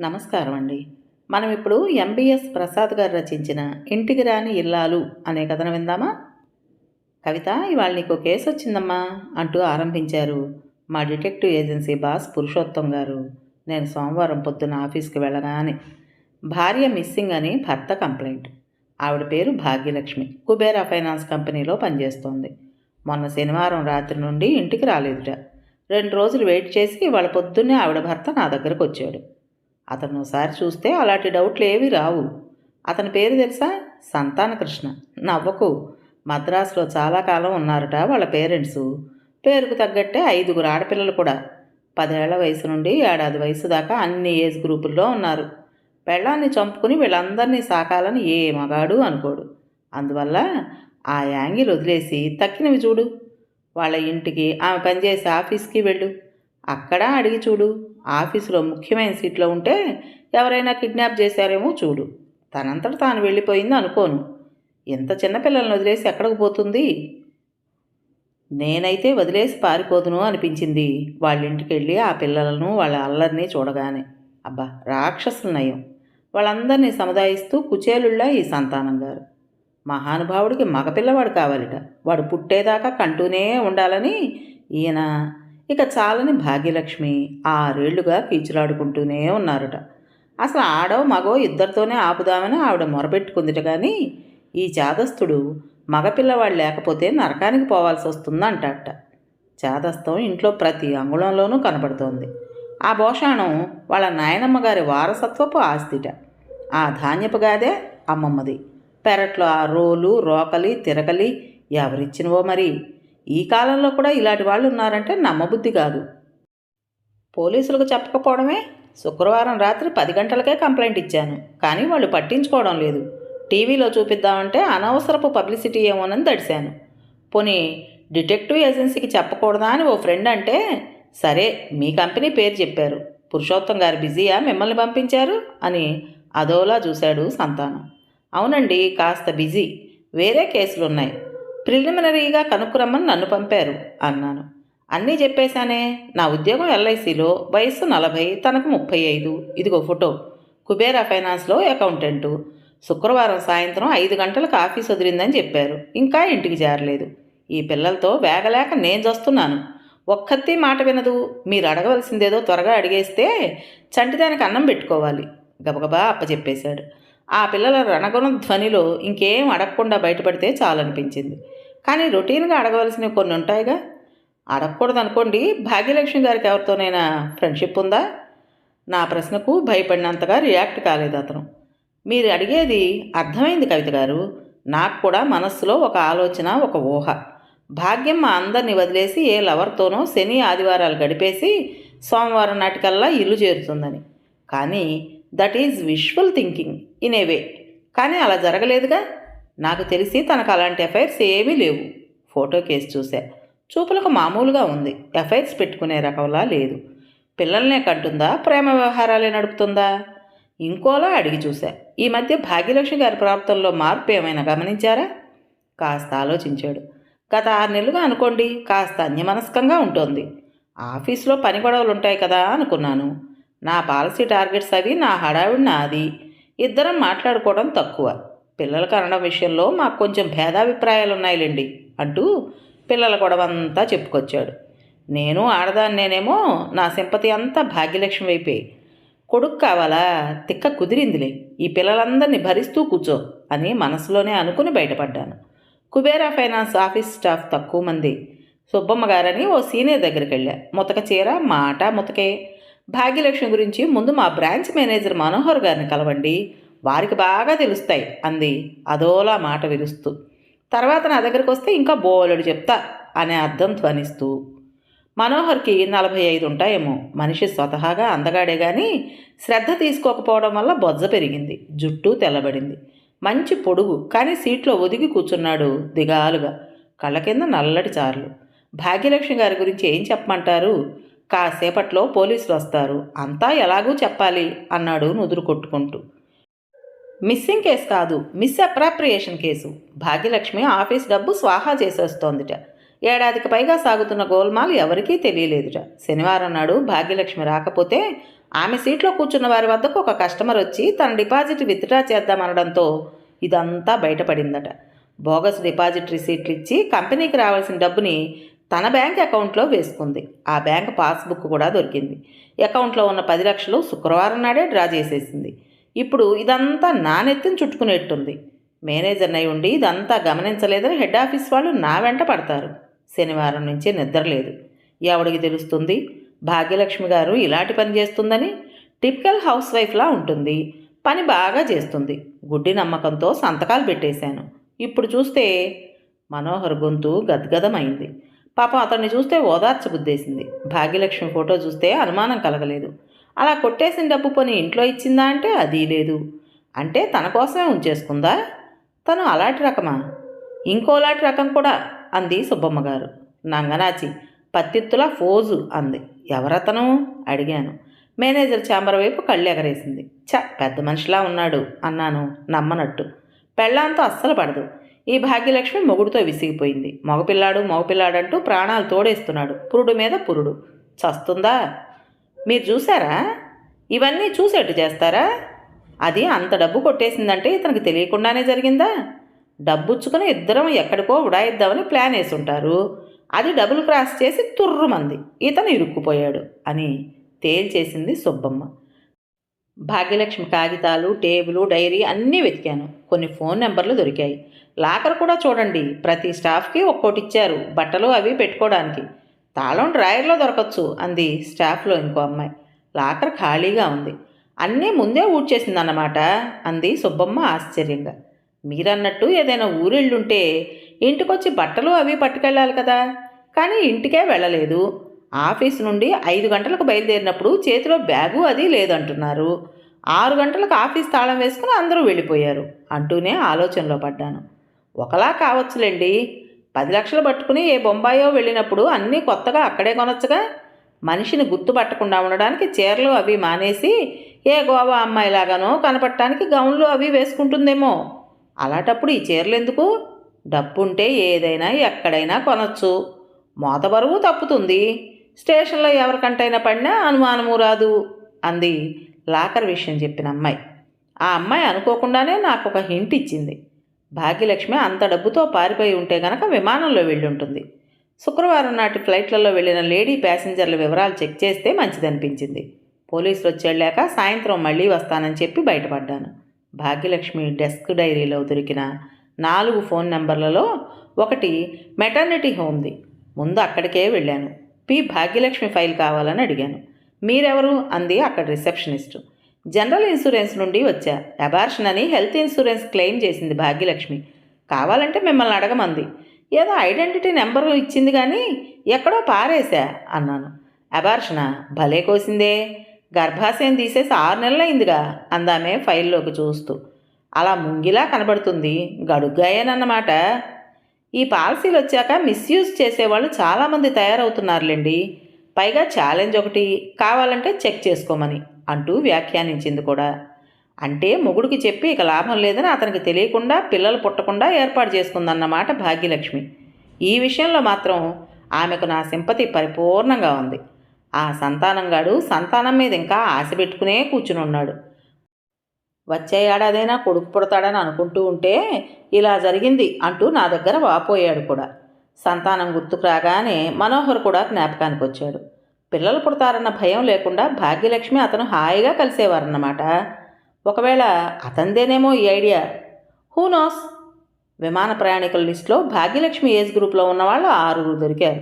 నమస్కారం అండి మనం ఇప్పుడు ఎంబీఎస్ ప్రసాద్ గారు రచించిన ఇంటికి రాని ఇల్లాలు అనే కథను విందామా? కవిత ఇవాళ నీకు కేసు వచ్చిందమ్మా అంటూ ఆరంభించారు మా డిటెక్టివ్ ఏజెన్సీ బాస్ పురుషోత్తం గారు. నేను సోమవారం పొద్దున ఆఫీస్కి వెళ్ళగానే భార్య మిస్సింగ్ అని భర్త కంప్లైంట్. ఆవిడ పేరు భాగ్యలక్ష్మి. కుబేరా ఫైనాన్స్ కంపెనీలో పనిచేస్తోంది. మొన్న శనివారం రాత్రి నుండి ఇంటికి రాలేదుట. రెండు రోజులు వెయిట్ చేసి వాళ్ళ పొద్దున్నే ఆవిడ భర్త నా దగ్గరకు వచ్చాడు అతను ఒకసారి చూస్తే అలాంటి డౌట్లు ఏవి రావు. అతని పేరు తెలుసా? సంతాన కృష్ణ. నవ్వకు. మద్రాసులో చాలా కాలం ఉన్నారట వాళ్ళ పేరెంట్స్. పేరుకు తగ్గట్టే ఐదుగురు ఆడపిల్లలు కూడా. పదేళ్ళ వయసు నుండి ఏడాది వయసు దాకా అన్ని ఏజ్ గ్రూపుల్లో ఉన్నారు. పెళ్ళాన్ని చంపుకుని వీళ్ళందరినీ సాకాలని ఏ మగాడు అనుకోడు. అందువల్ల ఆ యాంగిల్ వదిలేసి తక్కినవి చూడు. వాళ్ళ ఇంటికి ఆమె పనిచేసే ఆఫీస్కి వెళ్ళు. అక్కడ అడిగి చూడు. ఆఫీసులో ముఖ్యమైన సీట్లో ఉంటే ఎవరైనా కిడ్నాప్ చేశారేమో చూడు. తనంతట తాను వెళ్ళిపోయింది అనుకోను. ఇంత చిన్నపిల్లలను వదిలేసి ఎక్కడికి పోతుంది? నేనైతే వదిలేసి పారిపోదును అనిపించింది. వాళ్ళ ఇంటికి వెళ్ళి ఆ పిల్లలను వాళ్ళ అల్లరిని చూడగానే. అబ్బా రాక్షసుల నయం. వాళ్ళందరినీ సముదాయిస్తూ కుచేలుళ్ళ ఈ సంతానం గారు. మహానుభావుడికి మగపిల్లవాడు కావాలిట. వాడు పుట్టేదాకా కంటూనే ఉండాలని ఈయన ఇక చాలని భాగ్యలక్ష్మి ఆరేళ్ళుగా కీచులాడుకుంటూనే ఉన్నారట. అసలు ఆడో మగో ఇద్దరితోనే ఆపుదామని ఆవిడ మొరపెట్టుకుందిట కానీ ఈ చాదస్తుడు మగపిల్లవాడు లేకపోతే నరకానికి పోవాల్సి వస్తుందంటట జాతస్థం ఇంట్లో ప్రతి అంగుళంలోనూ కనబడుతోంది. ఆ భోషాణం వాళ్ళ నాయనమ్మ గారి వారసత్వపు ఆస్తిట. ఆ ధాన్యపు గాదే అమ్మమ్మది. పెరట్లో ఆ రోలు రోకలి తిరకలి ఎవరిచ్చినవో మరి. ఈ కాలంలో కూడా ఇలాంటి వాళ్ళు ఉన్నారంటే నమ్మబుద్ధి కాదు. పోలీసులకు చెప్పకపోవడమే శుక్రవారం రాత్రి పది గంటలకే కంప్లైంట్ ఇచ్చాను. కానీ వాళ్ళు పట్టించుకోవడం లేదు. టీవీలో చూపిద్దామంటే అనవసరపు పబ్లిసిటీ ఏమోనని తడిశాను పోనీ డిటెక్టివ్ ఏజెన్సీకి చెప్పకూడదా అని ఓ ఫ్రెండ్ అంటే సరే మీ కంపెనీ పేరు చెప్పారు. పురుషోత్తం గారు బిజీయా? మిమ్మల్ని పంపించారు? అని అదోలా చూశాడు సంతానం. అవునండి కాస్త బిజీ. వేరే కేసులు ఉన్నాయి ప్రిలిమినరీగా కనుక్కురమ్మని నన్ను పంపారు అన్నాను. అన్నీ చెప్పేశానే నా ఉద్యోగం ఎల్ఐసిలో వయసు నలభై తనకు ముప్పై ఐదు. ఇదిగో ఫోటో. కుబేరా ఫైనాన్స్లో అకౌంటెంటు. శుక్రవారం సాయంత్రం ఐదు గంటలకు ఆఫీస్ వదిలిందని చెప్పారు. ఇంకా ఇంటికి చేరలేదు ఈ పిల్లలతో వేగలేక నేను చూస్తున్నాను. ఒక్కత్తి మాట వినదు. మీరు అడగవలసిందేదో త్వరగా అడిగేస్తే చంటిదానికి అన్నం పెట్టుకోవాలి గబగబా అప్పచెప్పేశాడు. ఆ పిల్లల రణగుణ ధ్వనిలో ఇంకేం అడగకుండా బయటపడితే చాలనిపించింది. కానీ రొటీన్గా అడగవలసినవి కొన్ని ఉంటాయిగా. అడగకూడదు అనుకోండి. భాగ్యలక్ష్మి గారికి ఎవరితోనైనా ఫ్రెండ్షిప్ ఉందా? నా ప్రశ్నకు భయపడినంతగా రియాక్ట్ కాలేదు అతను. మీరు అడిగేది అర్థమైంది కవిత గారు. నాకు కూడా మనస్సులో ఒక ఆలోచన ఒక ఊహ. భాగ్యం మా అందరిని వదిలేసి ఏ లవర్తోనో శని ఆదివారాలు గడిపేసి సోమవారం నాటికల్లా ఇల్లు చేరుతుందని. కానీ that is visual thinking in a way. కానీ అలా జరగలేదుగా. నాకు తెలిసి తనకు అలాంటి ఎఫైర్స్ ఏమీ లేవు. ఫోటో కేసు చూసా. చూపులకు మామూలుగా ఉంది. ఎఫైర్స్ పెట్టుకునే రకంలా లేదు. పిల్లల్నే కంటుందా? ప్రేమ వ్యవహారాలే నడుపుతుందా? ఇంకోలా అడిగి చూశా ఈ మధ్య భాగ్యలక్ష్మి గారి ప్రవర్తనలో మార్పు ఏమైనా గమనించారా? కాస్త ఆలోచించాడు. గత ఆరు నెలలుగా అనుకోండి కాస్త అన్యమనస్కంగా ఉంటుంది. ఆఫీస్లో పని గొడవలు ఉంటాయి కదా అనుకున్నాను. నా పాలసీ టార్గెట్స్ అవి నా హడావిడి నాది. ఇద్దరం మాట్లాడుకోవడం తక్కువ. పిల్లల కనడం విషయంలో మాకు కొంచెం భేదాభిప్రాయాలు ఉన్నాయిలేండి అంటూ పిల్లల గొడవంతా చెప్పుకొచ్చాడు. నేను ఆడదాన్నేనేమో నా సింపతి అంతా భాగ్యలక్ష్మి వైపే. కొడుకు కావాలా? తిక్క కుదిరిందిలే. ఈ పిల్లలందరినీ భరిస్తూ కూర్చో అని మనసులోనే అనుకుని బయటపడ్డాను. కుబేరా ఫైనాన్స్ ఆఫీస్ స్టాఫ్ తక్కువ మంది. సుబ్బమ్మ గారని ఓ సీనియర్ దగ్గరికి వెళ్ళా ముతక చీర మాట ముతకే. భాగ్యలక్ష్మి గురించి ముందు మా బ్రాంచ్ మేనేజర్ మనోహర్ గారిని కలవండి. వారికి బాగా తెలుస్తాయి అంది. అదోలా మాట విరుస్తూ. తర్వాత నా దగ్గరికి వస్తే ఇంకా బోలెడు చెప్తా అనే అర్థం ధ్వనిస్తూ. మనోహర్కి నలభై ఐదు ఉంటాయేమో. మనిషి స్వతహాగా అందగాడే కానీ శ్రద్ధ తీసుకోకపోవడం వల్ల బొజ్జ పెరిగింది. జుట్టు తెల్లబడింది. మంచి పొడుగు కానీ సీట్లో ఒదిగి కూర్చున్నాడు దిగాలుగా. కళ్ళ కింద నల్లటి చార్లు. భాగ్యలక్ష్మి గారి గురించి ఏం చెప్పమంటారు? కాసేపట్లో పోలీసులు వస్తారు. అంతా ఎలాగూ చెప్పాలి అన్నాడు నుదురు కొట్టుకుంటూ. మిస్సింగ్ కేసు కాదు misappropriation case. Bhagyalakshmi office డబ్బు స్వాహా చేసేస్తోందిట ఏడాదికి పైగా సాగుతున్న గోల్మాల్ ఎవరికీ తెలియలేదుట. శనివారం నాడు భాగ్యలక్ష్మి రాకపోతే ఆమె సీట్లో కూర్చున్న వారి వద్దకు ఒక కస్టమర్ వచ్చి తన డిపాజిట్ విత్డ్రా చేద్దామనడంతో ఇదంతా బయటపడిందట. బోగస్ డిపాజిట్ రిసీట్లు ఇచ్చి కంపెనీకి రావాల్సిన డబ్బుని తన బ్యాంక్ అకౌంట్లో వేసుకుంది. ఆ బ్యాంక్ పాస్బుక్ కూడా దొరికింది. అకౌంట్లో ఉన్న పది లక్షలు శుక్రవారం నాడే డ్రా చేసేసింది. ఇప్పుడు ఇదంతా నానెత్తిని చుట్టుకునేట్టుంది. మేనేజర్ అయి ఉండి ఇదంతా గమనించలేదని హెడ్ ఆఫీస్ వాళ్ళు నా వెంట పడతారు. శనివారం నుంచి నిద్రలేదు ఎవడికి తెలుస్తుంది? భాగ్యలక్ష్మి గారు ఇలాంటి పని చేస్తుందని టిపికల్ హౌస్ వైఫ్లా ఉంటుంది. పని బాగా చేస్తుంది. గుడ్డి నమ్మకంతో సంతకాలు పెట్టేశాను. ఇప్పుడు చూస్తే మనోహర్ గొంతు గద్గదమైంది. పాపం అతన్ని చూస్తే ఓదార్చబుద్దేసింది భాగ్యలక్ష్మి ఫోటో చూస్తే అనుమానం కలగలేదు. అలా కొట్టేసిన డబ్బు పని ఇంట్లో ఇచ్చిందా అంటే అది లేదు. అంటే తన కోసమే ఉంచేసుకుందా? తను అలాంటి రకమా? ఇంకోలాంటి రకం కూడా అంది సుబ్బమ్మ గారు. నంగనాచి పత్తిత్తుల ఫోజు అంది. ఎవరతను? అడిగాను. మేనేజర్ ఛాంబర్ వైపు కళ్ళు ఎగరేసింది. చ పెద్ద మనిషిలా ఉన్నాడు అన్నాను నమ్మనట్టు. పెళ్ళాంతో అస్సలు పడదు. ఈ భాగ్యలక్ష్మి మొగుడుతో విసిగిపోయింది. మగపిల్లాడు మగపిల్లాడంటూ ప్రాణాలు తోడేస్తున్నాడు. పురుడు మీద పురుడు. చస్తుందా? మీరు చూసారా? ఇవన్నీ చూసేట్టు చేస్తారా? అది అంత డబ్బు కొట్టేసిందంటే ఇతనికి తెలియకుండానే జరిగిందా? డబ్బుచ్చుకుని ఇద్దరం ఎక్కడికో ఉడాయిద్దామని ప్లాన్ వేసుంటారు. అది డబుల్ క్రాస్ చేసి తుర్రుమంది. ఇతను ఇరుక్కుపోయాడు అని తేల్చేసింది సుబ్బమ్మ. భాగ్యలక్ష్మి కాగితాలు టేబుల్ డైరీ అన్నీ వెతికాను. కొన్ని ఫోన్ నెంబర్లు దొరికాయి. లాకర్ కూడా చూడండి. ప్రతి స్టాఫ్కి ఒక్కోటి ఇచ్చారు బట్టలు అవి పెట్టుకోవడానికి తాళం డ్రాయర్లో దొరకచ్చు అంది స్టాఫ్లో ఇంకో అమ్మాయి. లాకర్ ఖాళీగా ఉంది. అన్నీ ముందే ఊడ్చేసిందన్నమాట అంది సుబ్బమ్మ ఆశ్చర్యంగా. మీరన్నట్టు ఏదైనా ఊరెళ్ళుంటే ఇంటికొచ్చి బట్టలు అవి పట్టుకెళ్ళాలి కదా. కానీ ఇంటికే వెళ్ళలేదు. ఆఫీస్ నుండి ఐదు గంటలకు బయలుదేరినప్పుడు చేతిలో బ్యాగు అది లేదంటున్నారు. ఆరు గంటలకు ఆఫీస్ తాళం వేసుకుని అందరూ వెళ్ళిపోయారు అంటూనే ఆలోచనలో పడ్డాను. ఒకలా కావచ్చులేండి. పది లక్షలు పట్టుకుని ఏ బొంబాయో వెళ్ళినప్పుడు అన్నీ కొత్తగా అక్కడే కొనొచ్చుగా? మనిషిని గుర్తుపట్టకుండా ఉండడానికి చీరలు అవి మానేసి ఏ గోవా అమ్మాయిలాగానో కనపడటానికి గౌన్లు అవి వేసుకుంటుందేమో. అలాంటప్పుడు ఈ చీరలు ఎందుకు? డబ్బుంటే ఏదైనా ఎక్కడైనా కొనొచ్చు. మోత బరువు తప్పుతుంది. స్టేషన్లో ఎవరికంటైనా పడినా అనుమానము రాదు అంది లాకర్ విషయం చెప్పిన అమ్మాయి. ఆ అమ్మాయి అనుకోకుండానే నాకు ఒక హింట్ ఇచ్చింది. భాగ్యలక్ష్మి అంత డబ్బుతో పారిపోయి ఉంటే గనక విమానంలో వెళ్ళుంటుంది. శుక్రవారం నాటి ఫ్లైట్లలో వెళ్ళిన లేడీ ప్యాసింజర్ల వివరాలు చెక్ చేస్తే మంచిదనిపించింది. పోలీసులు వచ్చేళ్ళాక సాయంత్రం మళ్ళీ వస్తానని చెప్పి బయటపడ్డాను. భాగ్యలక్ష్మి డెస్క్ డైరీలో దొరికిన నాలుగు ఫోన్ నెంబర్లలో ఒకటి మెటర్నిటీ హోమ్ది. ముందు అక్కడికే వెళ్ళాను. పి భాగ్యలక్ష్మి ఫైల్ కావాలని అడిగాను. మీరెవరు? అంది అక్కడ రిసెప్షనిస్ట్. జనరల్ ఇన్సూరెన్స్ నుండి వచ్చా. అబార్షన్ అని హెల్త్ ఇన్సూరెన్స్ క్లెయిమ్ చేసింది భాగ్యలక్ష్మి. కావాలంటే మిమ్మల్ని అడగమంది. ఏదో ఐడెంటిటీ నెంబర్ ఇచ్చింది కానీ ఎక్కడో పారేశా అన్నాను. అబార్షణ భలే కోసిందే. గర్భాశయం తీసేసి ఆరు నెలలైందిగా అందామే ఫైల్లోకి చూస్తూ. అలా ముంగిలా కనబడుతుంది. గడుగ్గాయేనన్నమాట. ఈ పాలసీలు వచ్చాక మిస్యూజ్ చేసేవాళ్ళు చాలామంది తయారవుతున్నారులేండి. పైగా ఛాలెంజ్ ఒకటి. కావాలంటే చెక్ చేసుకోమని. అంటూ వ్యాఖ్యానించింది కూడా. అంటే మొగుడికి చెప్పి ఇక లాభం లేదని అతనికి తెలియకుండా పిల్లలు పుట్టకుండా ఏర్పాటు చేసుకుందన్నమాట భాగ్యలక్ష్మి. ఈ విషయంలో మాత్రం ఆమెకు నా సింపతి పరిపూర్ణంగా ఉంది. ఆ సంతానంగాడు సంతానం మీద ఇంకా ఆశ పెట్టుకునే కూర్చుని ఉన్నాడు. వచ్చే ఏడాదైనా కొడుకు పుడతాడని అనుకుంటూ ఉంటే ఇలా జరిగింది అంటూ నా దగ్గర వాపోయాడు కూడా. సంతానం గుర్తుకు రాగానే మనోహర్ కూడా జ్ఞాపకానికి వచ్చాడు. పిల్లలు పుడతారన్న భయం లేకుండా భాగ్యలక్ష్మి అతను హాయిగా కలిసేవారన్నమాట. ఒకవేళ అతందేనేమో ఈ ఐడియా. Who knows? విమాన ప్రయాణికుల లిస్టులో భాగ్యలక్ష్మి ఏజ్ గ్రూప్లో ఉన్న వాళ్ళు ఆరుగురు దొరికారు.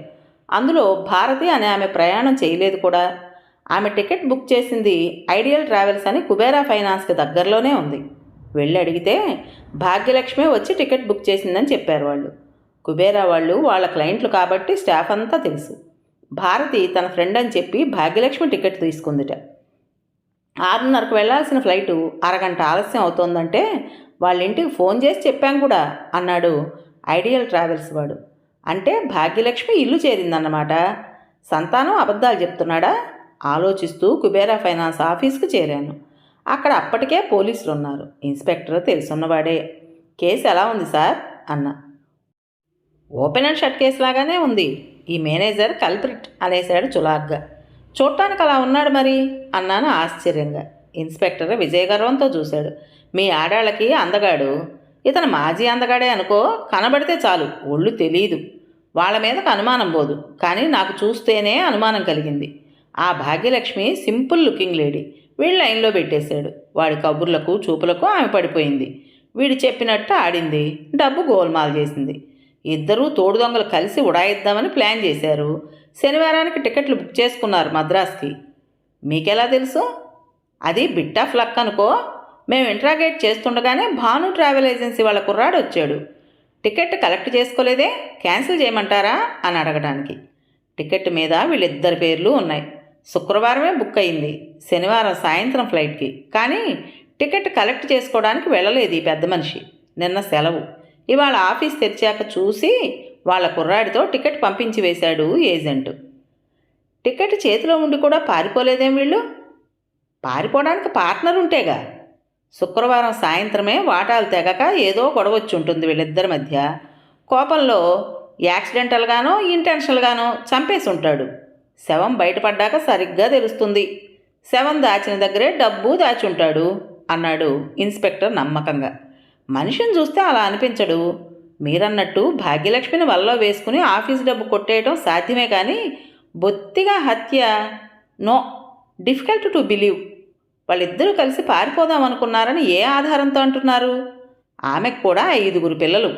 అందులో భారతి అనే ఆమె ప్రయాణం చేయలేదు కూడా. ఆమె టికెట్ బుక్ చేసింది ఐడియల్ ట్రావెల్స్ అని కుబేరా ఫైనాన్స్కి దగ్గరలోనే ఉంది. వెళ్ళి అడిగితే భాగ్యలక్ష్మి వచ్చి టికెట్ బుక్ చేసిందని చెప్పారు వాళ్ళు. కుబేరా వాళ్ళు వాళ్ళ క్లయింట్లు కాబట్టి స్టాఫ్ అంతా తెలుసు. భారతి తన ఫ్రెండ్ అని చెప్పి భాగ్యలక్ష్మి టికెట్ తీసుకుందిట. ఆరున్నరకు వెళ్ళాల్సిన ఫ్లైటు అరగంట ఆలస్యం అవుతోందంటే వాళ్ళ ఇంటికి ఫోన్ చేసి చెప్పాం కూడా అన్నాడు ఐడియల్ ట్రావెల్స్ వాడు. అంటే భాగ్యలక్ష్మి ఇల్లు చేరిందన్నమాట. సంతానం అబద్ధాలు చెప్తున్నాడా? ఆలోచిస్తూ కుబేరా ఫైనాన్స్ ఆఫీస్కి చేరాను. అక్కడ అప్పటికే పోలీసులు ఉన్నారు. ఇన్స్పెక్టర్ తెలుసున్నవాడే. కేసు ఎలా ఉంది సార్? అన్న. ఓపెన్ అండ్ షట్ కేసు లాగానే ఉంది. ఈ మేనేజర్ కల్ప్రిట్ అనేశాడు చులాగ్గా. చూడటానికి అలా ఉన్నాడు మరి? అన్నాను ఆశ్చర్యంగా. ఇన్స్పెక్టర్ విజయగర్వంతో చూశాడు. మీ ఆడాళ్ళకి అందగాడు? ఇతను మాజీ అందగాడే అనుకో కనబడితే చాలు. ఒళ్ళు తెలియదు వాళ్ళ మీదకు అనుమానం పోదు. కానీ నాకు చూస్తేనే అనుమానం కలిగింది. ఆ భాగ్యలక్ష్మి సింపుల్ లుకింగ్ లేడీ. వీళ్ళు లైన్లో పెట్టేశాడు. వాడి కబుర్లకు చూపులకు ఆమె పడిపోయింది. వీడు చెప్పినట్టు ఆడింది. డబ్బు గోల్మాల్ చేసింది. ఇద్దరూ తోడు దొంగలు కలిసి ఉడాయిద్దామని ప్లాన్ చేశారు. శనివారానికి టికెట్లు బుక్ చేసుకున్నారు మద్రాస్కి. మీకెలా తెలుసు? అది బిట్ ఆఫ్ లక్ అనుకో. మేము ఇంట్రాగేట్ చేస్తుండగానే భాను ట్రావెల్ ఏజెన్సీ వాళ్ళ కుర్రాడు వచ్చాడు. Ticket collect చేసుకోలేదే? క్యాన్సిల్ చేయమంటారా? అని అడగడానికి. టికెట్ మీద వీళ్ళిద్దరి పేర్లు ఉన్నాయి. శుక్రవారమే బుక్ అయింది. శనివారం సాయంత్రం ఫ్లైట్కి. కానీ టికెట్ కలెక్ట్ చేసుకోవడానికి వెళ్ళలేదు ఈ పెద్ద మనిషి. నిన్న సెలవు. ఇవాళ ఆఫీస్ తెరిచాక చూసి వాళ్ళ కుర్రాడితో టికెట్ పంపించి వేశాడు ఏజెంట్. టికెట్ చేతిలో ఉండి కూడా పారిపోలేదేం వీళ్ళు? పారిపోవడానికి పార్ట్నర్ ఉంటేగా. శుక్రవారం సాయంత్రమే వాటాలు తెగక ఏదో గొడవచ్చి ఉంటుంది వీళ్ళిద్దరి మధ్య. కోపంలో యాక్సిడెంటల్గానో ఇంటెన్షనల్గానో చంపేసి ఉంటాడు శవం బయటపడ్డాక సరిగ్గా తెలుస్తుంది. శవం దాచిన దగ్గరే డబ్బు దాచి ఉంటాడు అన్నాడు ఇన్స్పెక్టర్ నమ్మకంగా. మనిషిని చూస్తే అలా అనిపించడు. మీరన్నట్టు భాగ్యలక్ష్మిని వల్ల వేసుకుని ఆఫీస్ డబ్బు కొట్టేయటం సాధ్యమే కానీ బొత్తిగా హత్య. No difficult to believe. వాళ్ళిద్దరూ కలిసి పారిపోదాం అనుకున్నారని ఏ ఆధారంతో అంటున్నారు? ఆమెకు కూడా ఐదుగురు పిల్లలు.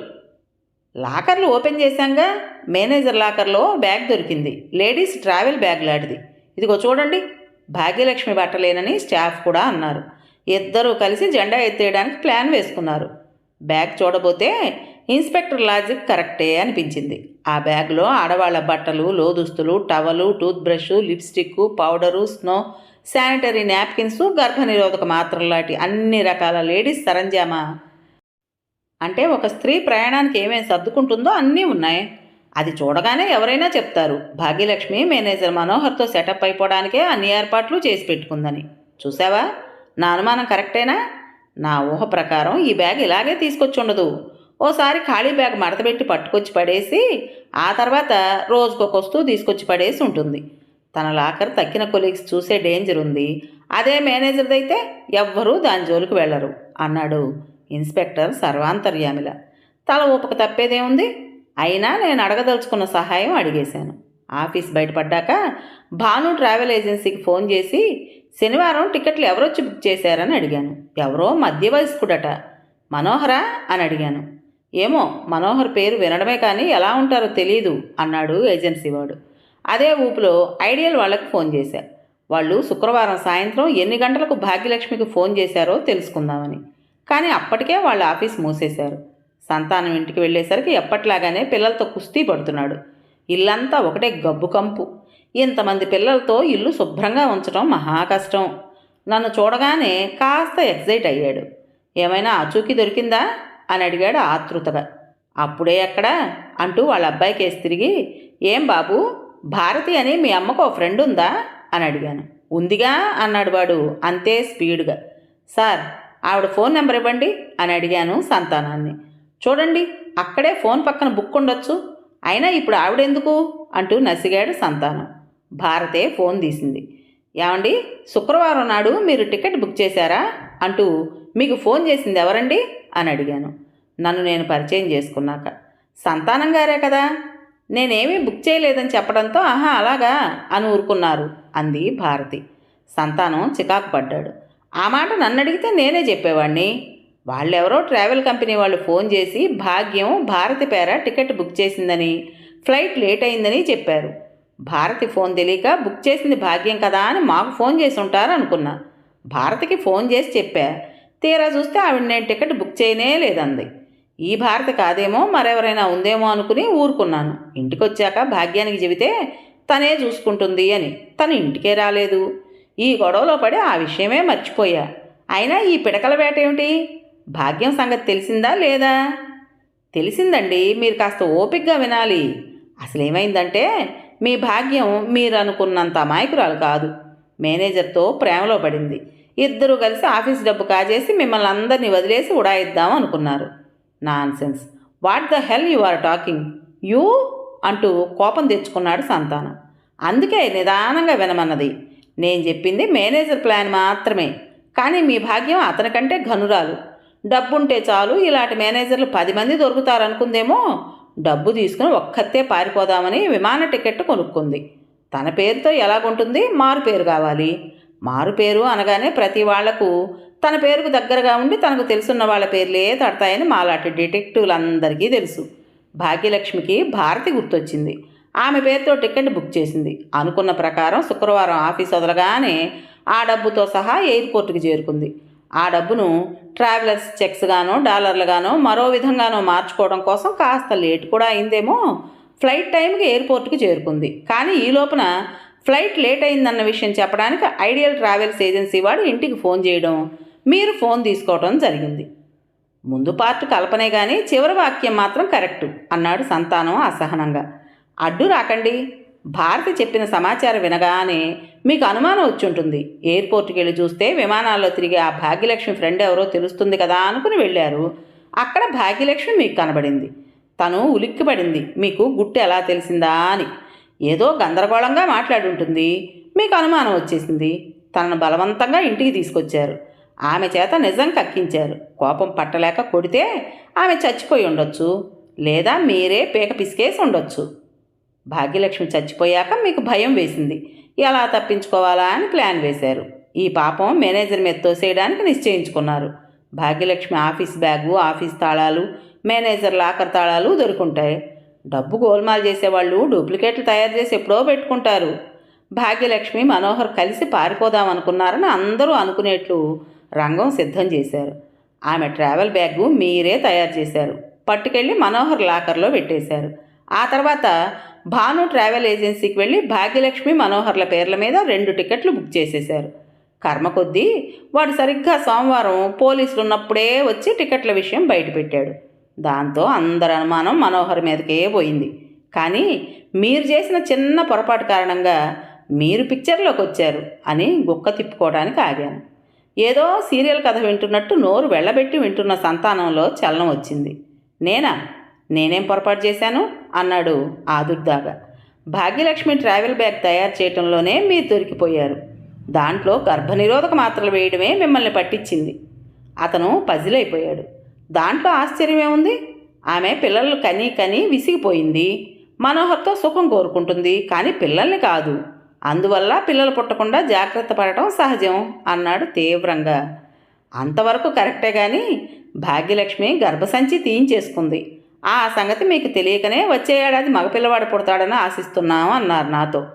లాకర్లు ఓపెన్ చేశాంగా మేనేజర్ లాకర్లో బ్యాగ్ దొరికింది. లేడీస్ ట్రావెల్ బ్యాగ్ లాంటిది. ఇదిగో చూడండి భాగ్యలక్ష్మి బట్టలేనని స్టాఫ్ కూడా అన్నారు. ఇద్దరూ కలిసి జెండా ఎత్తేయడానికి ప్లాన్ వేసుకున్నారు. బ్యాగ్ చూడబోతే ఇన్స్పెక్టర్ లాజిక్ కరెక్టే అనిపించింది. ఆ బ్యాగ్లో ఆడవాళ్ళ బట్టలు లోదుస్తులు towel tooth brush lipstick powder snow sanitary napkins గర్భనిరోధక మాత్రలు లాంటి అన్ని రకాల లేడీస్ సరంజామా. అంటే ఒక స్త్రీ ప్రయాణానికి ఏమేమి సర్దుకుంటుందో అన్నీ ఉన్నాయి. అది చూడగానే ఎవరైనా చెప్తారు భాగ్యలక్ష్మి మేనేజర్ మనోహర్తో సెటప్ అయిపోవడానికే అన్ని ఏర్పాట్లు చేసి పెట్టుకుందని. చూసావా? నా అనుమానం కరెక్టేనా? నా ఊహ ప్రకారం ఈ బ్యాగ్ ఇలాగే తీసుకొచ్చి ఉండదు ఓసారి ఖాళీ బ్యాగ్ మడతపెట్టి పట్టుకొచ్చి పడేసి ఆ తర్వాత రోజుకొక వస్తువు తీసుకొచ్చి పడేసి ఉంటుంది. తన లాకర్ తక్కిన కొలీగ్స్ చూసే డేంజర్ ఉంది. అదే మేనేజర్దైతే ఎవ్వరూ దాని జోలికి వెళ్ళరు అన్నాడు ఇన్స్పెక్టర్ సర్వాంతర్యామిల. తల ఊపక తప్పేదేముంది? అయినా నేను అడగదలుచుకున్న సహాయం అడిగేశాను. ఆఫీస్ బయటపడ్డాక భాను ట్రావెల్ ఏజెన్సీకి ఫోన్ చేసి శనివారం టికెట్లు ఎవరొచ్చి బుక్ చేశారని అడిగాను. ఎవరో మధ్య వయస్కుడట మనోహరా అని అడిగాను. ఏమో మనోహర్ పేరు వినడమే కానీ ఎలా ఉంటారో తెలియదు అన్నాడు ఏజెన్సీ వాడు. అదే ఊపులో ఐడియల్ వాళ్ళకి ఫోన్ చేశా. వాళ్ళు శుక్రవారం సాయంత్రం ఎన్ని గంటలకు భాగ్యలక్ష్మికి ఫోన్ చేశారో తెలుసుకుందామని. కానీ అప్పటికే వాళ్ళ ఆఫీస్ మూసేశారు. సంతానం ఇంటికి వెళ్ళేసరికి ఎప్పట్లాగానే పిల్లలతో కుస్తీ పడుతున్నాడు. ఇల్లంతా ఒకటే గబ్బు కంపు. ఇంతమంది పిల్లలతో ఇల్లు శుభ్రంగా ఉంచడం మహా కష్టం. నన్ను చూడగానే కాస్త ఎక్సైట్ అయ్యాడు. ఏమైనా ఆచూకీ దొరికిందా? అని అడిగాడు ఆతృతగా అప్పుడే ఎక్కడా అంటూ వాళ్ళ అబ్బాయి కేసు తిరిగి ఏం బాబు భారతి అని మీ అమ్మకు ఓ ఫ్రెండ్ ఉందా? అని అడిగాను. ఉందిగా అన్నాడు వాడు అంతే స్పీడ్గా. సార్ ఆవిడ ఫోన్ నెంబర్ ఇవ్వండి అని అడిగాను సంతానాన్ని. చూడండి అక్కడే ఫోన్ పక్కన బుక్ ఉండొచ్చు. అయినా ఇప్పుడు ఆవిడెందుకు? అంటూ నసిగాడు సంతానం. భారతే ఫోన్ తీసింది. ఏమండి? శుక్రవారం నాడు మీరు టికెట్ బుక్ చేశారా? అంటూ మీకు ఫోన్ చేసింది ఎవరండి? అని అడిగాను. నన్ను నేను పరిచయం చేసుకున్నాక. సంతానం గారే కదా? నేనేమీ బుక్ చేయలేదని చెప్పడంతో ఆహా అలాగా? అని ఊరుకున్నారు అంది భారతి. సంతానం చికాకు పడ్డాడు. ఆ మాట నన్ను అడిగితే నేనే చెప్పేవాడిని వాళ్ళెవరో ట్రావెల్ కంపెనీ వాళ్ళు ఫోన్ చేసి భాగ్యం భారతి పేర టికెట్ బుక్ చేసిందని ఫ్లైట్ లేట్ అయిందని చెప్పారు. భారతి ఫోన్ తెలియక బుక్ చేసింది భాగ్యం కదా అని మాకు ఫోన్ చేసి ఉంటారు అనుకున్నా. భారతికి ఫోన్ చేసి చెప్పా. తీరా చూస్తే ఆవిడ నేను టికెట్ బుక్ చేయనే లేదంది. ఈ భారతి కాదేమో మరెవరైనా ఉందేమో అనుకుని ఊరుకున్నాను. ఇంటికి వచ్చాక భాగ్యానికి చెబితే తనే చూసుకుంటుంది అని. తను ఇంటికే రాలేదు. ఈ గొడవలో పడి ఆ విషయమే మర్చిపోయా. అయినా ఈ పిడకల వేట ఏమిటి? భాగ్యం సంగతి తెలిసిందా లేదా? తెలిసిందండి మీరు కాస్త ఓపిక్గా వినాలి. అసలు ఏమైందంటే మీ భాగ్యం మీరనుకున్నంత అమాయకురాలు కాదు. మేనేజర్తో ప్రేమలో పడింది. ఇద్దరు కలిసి ఆఫీస్ డబ్బు కాజేసి మిమ్మల్ని అందరినీ వదిలేసి ఉడాయిద్దాం అనుకున్నారు. Nonsense what the hell you are talking? You? అంటూ కోపం తెచ్చుకున్నాడు సంతానం. అందుకే నిదానంగా వినమన్నది. నేను చెప్పింది మేనేజర్ ప్లాన్ మాత్రమే. కానీ మీ భాగ్యం అతనికంటే ఘనురాలు. డబ్బుంటే చాలు ఇలాంటి మేనేజర్లు పది మంది దొరుకుతారనుకుందేమో? డబ్బు తీసుకుని ఒక్కతే పారిపోదామని విమాన టికెట్ కొనుక్కుంది. తన పేరుతో ఎలాగుంటుంది? మారు పేరు కావాలి. మారు పేరు అనగానే ప్రతి వాళ్ళకు తన పేరుకు దగ్గరగా ఉండి తనకు తెలుసున్న వాళ్ళ పేర్లే తడతాయని మాలాంటి డిటెక్టివ్లందరికీ తెలుసు. భాగ్యలక్ష్మికి భారతి గుర్తొచ్చింది. ఆమె పేరుతో టికెట్ బుక్ చేసింది. అనుకున్న ప్రకారం శుక్రవారం ఆఫీస్ వదలగానే ఆ డబ్బుతో సహా ఎయిర్పోర్ట్కి చేరుకుంది. ఆ డబ్బును ట్రావెలర్స్ చెక్స్గానో డాలర్లుగానో మరో విధంగానో మార్చుకోవడం కోసం కాస్త లేట్ కూడా అయిందేమో. ఫ్లైట్ టైంకి ఎయిర్పోర్ట్కి చేరుకుంది. కానీ ఈ లోపల ఫ్లైట్ లేట్ అయిందన్న విషయం చెప్పడానికి ఐడియల్ ట్రావెల్స్ ఏజెన్సీ వాడు ఇంటికి ఫోన్ చేయడం మీరు ఫోన్ తీసుకోవడం జరిగింది. ముందు పార్ట్ కల్పనే కానీ చివరి వాక్యం మాత్రం కరెక్టు అన్నాడు సంతానం అసహనంగా. అడ్డు రాకండి. భారతి చెప్పిన సమాచారం వినగానే మీకు అనుమానం వచ్చి ఉంటుంది ఎయిర్పోర్ట్కి వెళ్ళి చూస్తే విమానాల్లో తిరిగి ఆ భాగ్యలక్ష్మి ఫ్రెండ్ ఎవరో తెలుస్తుంది కదా అనుకుని వెళ్ళారు. అక్కడ భాగ్యలక్ష్మి మీకు కనబడింది. తను ఉలిక్కిపడింది. మీకు గుట్టు ఎలా తెలిసిందా అని. ఏదో గందరగోళంగా మాట్లాడుంటుంది. మీకు అనుమానం వచ్చేసింది. తనను బలవంతంగా ఇంటికి తీసుకొచ్చారు. ఆమె చేత నిజం కక్కించారు. కోపం పట్టలేక కొడితే ఆమె చచ్చిపోయి ఉండొచ్చు. లేదా మీరే పీక పిసికేసి ఉండొచ్చు. భాగ్యలక్ష్మి చచ్చిపోయాక మీకు భయం వేసింది. ఎలా తప్పించుకోవాలా అని ప్లాన్ వేశారు. ఈ పాపం మేనేజర్ మీద తోసేయడానికి నిశ్చయించుకున్నారు. భాగ్యలక్ష్మి ఆఫీస్ బ్యాగు ఆఫీస్ తాళాలు మేనేజర్ లాకర్ తాళాలు దొరుకుంటాయి. డబ్బు గోల్మాల్ చేసేవాళ్ళు డూప్లికేట్లు తయారు చేసి ఎప్పుడో పెట్టుకుంటారు. భాగ్యలక్ష్మి మనోహర్ కలిసి పారిపోదాం అనుకున్నారని అందరూ అనుకునేట్లు రంగం సిద్ధం చేశారు. ఆమె ట్రావెల్ బ్యాగు మీరే తయారు చేశారు. పట్టుకెళ్ళి మనోహర్ లాకర్లో పెట్టేశారు. ఆ తర్వాత భాను ట్రావెల్ ఏజెన్సీకి వెళ్ళి భాగ్యలక్ష్మి మనోహర్ల పేర్ల మీద రెండు టికెట్లు బుక్ చేసేశారు. కర్మ కొద్దీ వాడు సరిగ్గా సోమవారం పోలీసులు ఉన్నప్పుడే వచ్చి టికెట్ల విషయం బయటపెట్టాడు. దాంతో అందరి అనుమానం మనోహర్ మీదకే పోయింది. కానీ మీరు చేసిన చిన్న పొరపాటు కారణంగా మీరు పిక్చర్లోకి వచ్చారు అని గుక్క తిప్పుకోవడానికి ఆగాను. ఏదో సీరియల్ కథ వింటున్నట్టు నోరు వెళ్ళబెట్టి వింటున్న సంతానంలో చలనం వచ్చింది. నేనా? నేనేం పొరపాటు చేశాను? అన్నాడు ఆదుర్దాగా. భాగ్యలక్ష్మి ట్రావెల్ బ్యాగ్ తయారు చేయటంలోనే మీరు దొరికిపోయారు. దాంట్లో గర్భనిరోధక మాత్రలు వేయడమే మిమ్మల్ని పట్టించింది. అతను పజిలైపోయాడు. దాంట్లో ఆశ్చర్యమేముంది ఆమె పిల్లలు కని కని విసిగిపోయింది. మనోహర్తో సుఖం కోరుకుంటుంది కానీ పిల్లల్ని కాదు. అందువల్ల పిల్లలు పుట్టకుండా జాగ్రత్త పడటం సహజం అన్నాడు తీవ్రంగా. అంతవరకు కరెక్టే కానీ భాగ్యలక్ష్మి గర్భసంచి తీయించేసుకుంది. ఆ సంగతి మీకు తెలియకనే వచ్చే ఏడాది మగపిల్లవాడు పుడతాడని ఆశిస్తున్నాము అన్నారు నాతో.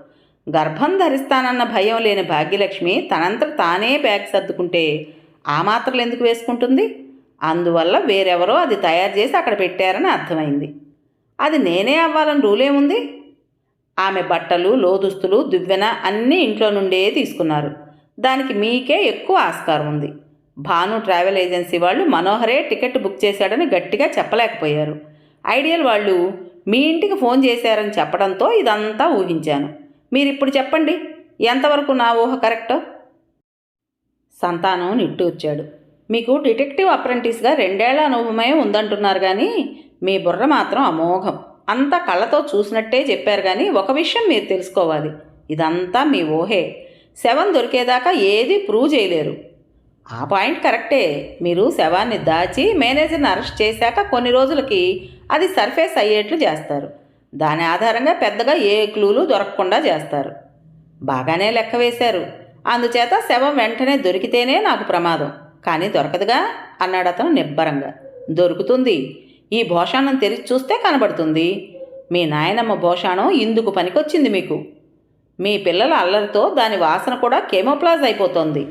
గర్భం ధరిస్తానన్న భయం లేని భాగ్యలక్ష్మి తనంతట తానే బ్యాగ్ సర్దుకుంటే ఆ మాత్రలు ఎందుకు వేసుకుంటుంది? అందువల్ల వేరెవరో అది తయారు చేసి అక్కడ పెట్టారని అర్థమైంది. అది నేనే అవ్వాలని రూలేముంది ఆమె బట్టలు లోదుస్తులు దువ్వెన అన్నీ ఇంట్లో నుండే తీసుకున్నారు. దానికి మీకే ఎక్కువ ఆస్కారం ఉంది. భాను ట్రావెల్ ఏజెన్సీ వాళ్ళు మనోహరే టికెట్ బుక్ చేశాడని గట్టిగా చెప్పలేకపోయారు. ఐడియల్ వాళ్ళు మీ ఇంటికి ఫోన్ చేశారని చెప్పడంతో ఇదంతా ఊహించాను. మీరు ఇప్పుడు చెప్పండి ఎంతవరకు నా ఊహ కరెక్టో? సంతానం నిట్టూర్చాడు మీకు డిటెక్టివ్ అప్రెంటిస్గా రెండేళ్ళ అనుభవమే ఉందంటున్నారు కానీ మీ బుర్ర మాత్రం అమోఘం. అంతా కళ్ళతో చూసినట్టే చెప్పారు కానీ ఒక విషయం మీరు తెలుసుకోవాలి. ఇదంతా మీ ఊహే. శవం దొరికేదాకా ఏది ప్రూవ్ చేయలేరు. ఆ పాయింట్ కరెక్టే. మీరు శవాన్ని దాచి మేనేజర్ని అరెస్ట్ చేశాక కొన్ని రోజులకి అది సర్ఫేస్ అయ్యేట్లు చేస్తారు. దాని ఆధారంగా పెద్దగా ఏ క్లూలు దొరకకుండా చేస్తారు. బాగానే లెక్క వేశారు. అందుచేత శవం వెంటనే దొరికితేనే నాకు ప్రమాదం. కానీ దొరకదుగా? అన్నాడు అతను నిబ్బరంగా. దొరుకుతుంది. ఈ భోషాణం తెరిచి చూస్తే కనబడుతుంది. మీ నాయనమ్మ భోషాణం ఇందుకు పనికొచ్చింది మీకు. మీ పిల్లల అల్లరితో దాని వాసన కూడా కేమోప్లాజ్ అయిపోతోంది.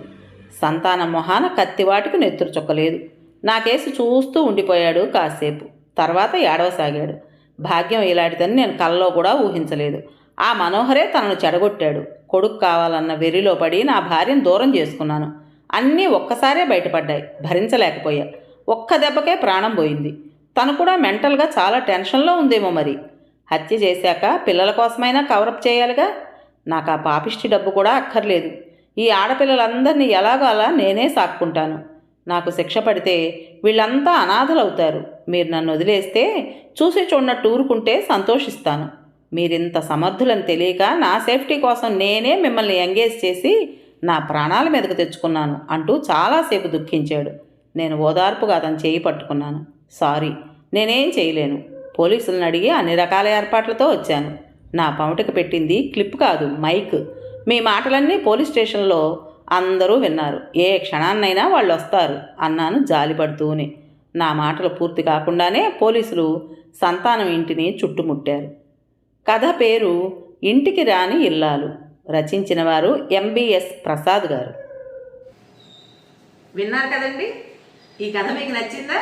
సంతాన మొహాన కత్తివాటికి నెత్తురు చుక్కలేదు. నా కేసు చూస్తూ ఉండిపోయాడు కాసేపు. తర్వాత ఏడవసాగాడు. భాగ్యం ఇలాంటిదని నేను కల్లో కూడా ఊహించలేదు. ఆ మనోహరే తనను చెడగొట్టాడు. కొడుకు కావాలన్న వెరిలో పడి నా భార్యను దూరం చేసుకున్నాను. అన్నీ ఒక్కసారే బయటపడ్డాయి. భరించలేకపోయా. ఒక్క దెబ్బకే ప్రాణం పోయింది. తను కూడా మెంటల్గా చాలా టెన్షన్లో ఉందేమో మరి. హత్య చేశాక పిల్లల కోసమైనా కవరప్ చేయాలిగా? నాకు ఆ పాపిష్టి డబ్బు కూడా అక్కర్లేదు. ఈ ఆడపిల్లలందరినీ ఎలాగో అలా నేనే సాక్కుంటాను. నాకు శిక్ష పడితే వీళ్ళంతా అనాథలవుతారు. మీరు నన్ను వదిలేస్తే చూసి చూడనట్టు ఊరుకుంటే సంతోషిస్తాను. మీరింత సమర్థులని తెలియక నా సేఫ్టీ కోసం నేనే మిమ్మల్ని ఎంగేజ్ చేసి నా ప్రాణాల మీదకు తెచ్చుకున్నాను అంటూ చాలాసేపు దుఃఖించాడు. నేను ఓదార్పుగా అతను చేయి పట్టుకున్నాను. సారీ నేనేం చేయలేను. పోలీసులను అడిగి అన్ని రకాల ఏర్పాట్లతో వచ్చాను. నా పమిటకు పెట్టింది క్లిప్ కాదు మైక్. మీ మాటలన్నీ పోలీస్ స్టేషన్లో అందరూ విన్నారు. ఏ క్షణాన్నైనా వాళ్ళు వస్తారు అన్నాను జాలిపడుతూనే. నా మాటలు పూర్తి కాకుండానే పోలీసులు సంతానం ఇంటిని చుట్టుముట్టారు. కథ పేరు ఇంటికి రాని ఇల్లాలు. రచించిన వారు ఎంబీఎస్ ప్రసాద్ గారు. విన్నారు కదండి? ఈ కథ మీకు నచ్చిందా?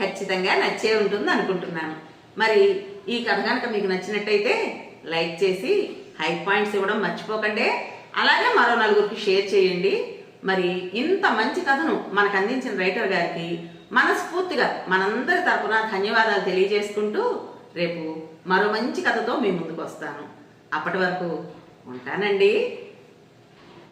ఖచ్చితంగా నచ్చే ఉంటుంది అనుకుంటున్నాను. మరి ఈ కథ కనుక మీకు నచ్చినట్టయితే లైక్ చేసి హై పాయింట్స్ ఇవ్వడం మర్చిపోకండి. అలాగే మరో నలుగురికి షేర్ చేయండి. మరి ఇంత మంచి కథను మనకు అందించిన రైటర్ గారికి మనస్ఫూర్తిగా మనందరి తరపున ధన్యవాదాలు తెలియజేసుకుంటూ రేపు మరో మంచి కథతో మీ ముందుకు వస్తాను. అప్పటి వరకు ఉంటానండి.